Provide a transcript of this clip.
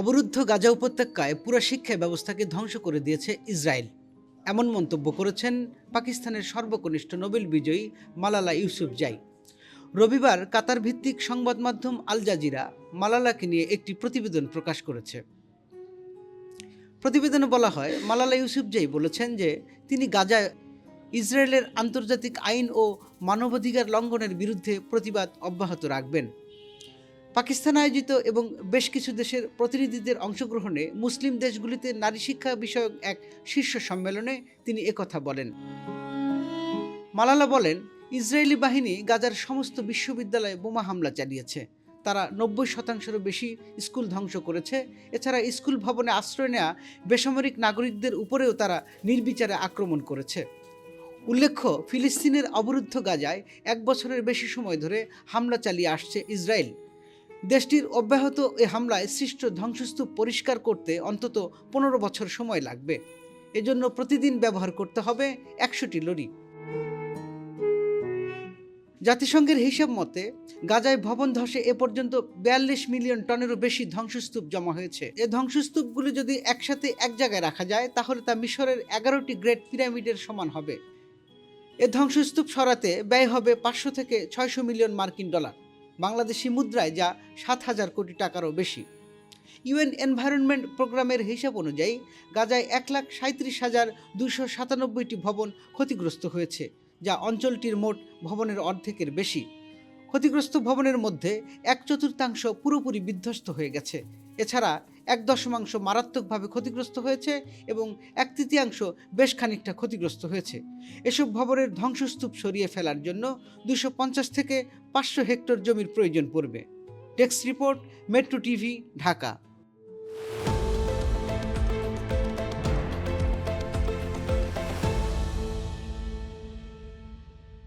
অবরুদ্ধ গাজা উপত্যকায় পুরো শিক্ষা ব্যবস্থাকে ধ্বংস করে দিয়েছে ইসরায়েল। এমন মন্তব্য করেছেন পাকিস্তানের সর্বকনিষ্ঠ নোবেল বিজয়ী মালালা ইউসুফ জাই। রবিবার কাতার ভিত্তিক সংবাদ মাধ্যম আল জাজিরা মালালাকে নিয়ে একটি প্রতিবেদন প্রকাশ করেছে। প্রতিবেদনে বলা হয়, মালালা ইউসুফজাই বলেছেন যে, তিনি গাজায় ইসরায়েলের আন্তর্জাতিক আইন ও মানবাধিকার লঙ্ঘনের বিরুদ্ধে প্রতিবাদ অব্যাহত রাখবেন। পাকিস্তান আয়োজিত এবং বেশ কিছু দেশের প্রতিনিধিদের অংশগ্রহণে মুসলিম দেশগুলিতে নারী শিক্ষা বিষয়ক এক শীর্ষ সম্মেলনে তিনি একথা বলেন। মালালা বলেন, ইসরায়েলি বাহিনী গাজার সমস্ত বিশ্ববিদ্যালয়ে বোমা হামলা চালিয়েছে। তারা নব্বই শতাংশেরও বেশি স্কুল ধ্বংস করেছে। এছাড়া স্কুল ভবনে আশ্রয় নেওয়া বেসামরিক নাগরিকদের উপরেও তারা নির্বিচারে আক্রমণ করেছে। উল্লেখ্য, ফিলিস্তিনের অবরুদ্ধ গাজায় এক বছরের বেশি সময় ধরে হামলা চালিয়ে আসছে ইসরায়েল। দেশটির অব্যাহত এ হামলায় সৃষ্ট ধ্বংসস্তূপ পরিষ্কার করতে অন্তত পনেরো বছর সময় লাগবে। এজন্য প্রতিদিন ব্যবহার করতে হবে একশোটি লরি। জাতিসংঘের হিসাব মতে, গাজায় ভবন ধসে এ পর্যন্ত বিয়াল্লিশ মিলিয়ন টনেরও বেশি ধ্বংসস্তূপ জমা হয়েছে। এ ধ্বংসস্তূপগুলি যদি একসাথে এক জায়গায় রাখা যায়, তাহলে তা মিশরের এগারোটি গ্রেট পিরামিডের সমান হবে। এ ধ্বংসস্তূপ সরাতে ব্যয় হবে পাঁচশো থেকে ছয়শো মিলিয়ন মার্কিন ডলার। বাংলাদেশি মুদ্রায় যা সাত হাজার কোটি টাকারও বেশি। ইউএন এনভায়রনমেন্ট প্রোগ্রামের হিসাব অনুযায়ী গাজায় এক লাখ সাঁত্রিশ হাজার দুশো সাতানব্বইটি ভবন ক্ষতিগ্রস্ত হয়েছে, যা অঞ্চলটির মোট ভবনের অর্ধেকের বেশি। ক্ষতিগ্রস্ত ভবনের মধ্যে এক চতুর্থাংশ পুরোপুরি বিধ্বস্ত হয়ে গেছে। এছাড়া এক দশমাংশ মারাত্মকভাবে ক্ষতিগ্রস্ত হয়েছে এবং এক তৃতীয়াংশ বেশ খানিকটা ক্ষতিগ্রস্ত হয়েছে। এসব ভবনের ধ্বংসস্তূপ সরিয়ে ফেলার জন্য দুশো পঞ্চাশ থেকে পাঁচশো হেক্টর জমির প্রয়োজন পড়বে। Desk report, metro TV, Dhaka.